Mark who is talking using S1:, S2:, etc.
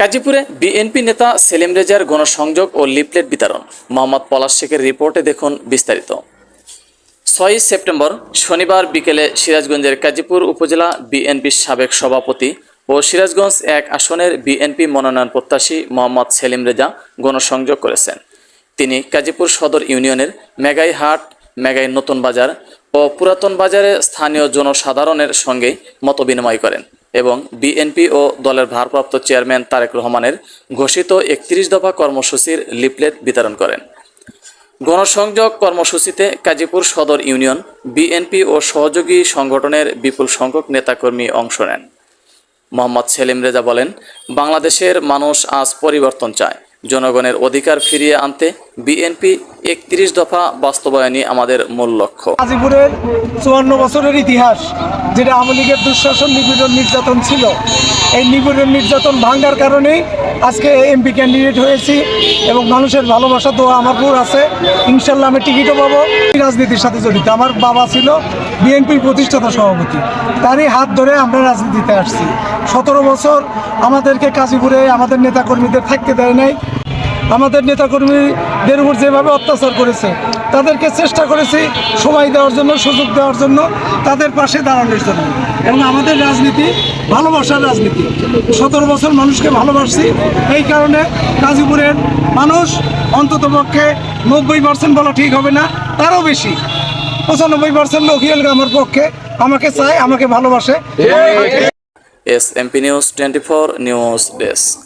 S1: গাজীপুরে বিএনপি নেতা সেলিম রেজার গণসংযোগ ও লিফলেট বিতরণ। মোহাম্মদ পলাশ শেখের রিপোর্টে দেখুন বিস্তারিত। ছয়ই সেপ্টেম্বর শনিবার বিকেলে সিরাজগঞ্জের গাজীপুর উপজেলা বিএনপির সাবেক সভাপতি ও সিরাজগঞ্জ এক আসনের বিএনপি মনোনয়ন প্রত্যাশী মোহাম্মদ সেলিম রেজা গণসংযোগ করেছেন। তিনি গাজীপুর সদর ইউনিয়নের মেগাইহাট মেগাই নতুন বাজার ও পুরাতন বাজারে স্থানীয় জনসাধারণের সঙ্গে মতবিনিময় করেন এবং বিএনপি ও দলের ভারপ্রাপ্ত চেয়ারম্যান তারেক রহমানের ঘোষিত একত্রিশ দফা কর্মসূচির লিফলেট বিতরণ করেন। গণসংযোগ কর্মসূচিতে গাজীপুর সদর ইউনিয়ন বিএনপি ও সহযোগী সংগঠনের বিপুল সংখ্যক নেতাকর্মী অংশ নেন। মোহাম্মদ সেলিম রেজা বলেন, বাংলাদেশের মানুষ আজ পরিবর্তন চায়। জনগণের অধিকার ফিরিয়ে আনতে বিএনপি একত্রিশ দফা বাস্তবায়নই আমাদের মূল লক্ষ্য।
S2: গাজীপুরের চুয়ান্ন বছরের ইতিহাস, যেটা আওয়ামী লীগের দুঃশাসন, নিপীড়ন, নির্যাতন ছিল। এই নিপীড়ন, নির্যাতন ভাঙ্গার কারণেই আজকে এমপি ক্যান্ডিডেট হয়েছি এবং মানুষের ভালোবাসা, দোয়া আমার পুর আছে। ইনশাল্লাহ আমি টিকিটও পাবো। রাজনীতির সাথে জড়িত। আমার বাবা ছিল বিএনপির প্রতিষ্ঠাতা সভাপতি। তারই হাত ধরে আমরা রাজনীতিতে আসছি। সতেরো বছর আমাদেরকে গাজীপুরে আমাদের নেতাকর্মীদের থাকতে দেয় নাই। আমাদের নেতাকর্মীদের উপর যেভাবে অত্যাচার করেছে, তাদেরকে চেষ্টা করেছি সময় দেওয়ার জন্য, সুযোগ দেওয়ার জন্য, তাদের পাশে দাঁড়ানোর জন্য। এবং আমাদের রাজনীতি ভালোবাসার রাজনীতি। সতেরো বছর মানুষকে ভালোবাসছি, এই কারণে গাজীপুরের মানুষ অন্ততপক্ষে নব্বই পার্সেন্ট বলা ঠিক হবে না, তারও বেশি। পঁচানব্বই পার্সেন্ট লোকই আমার পক্ষে আমাকে চায়, আমাকে ভালোবাসে।
S1: S MP news twenty four news desk.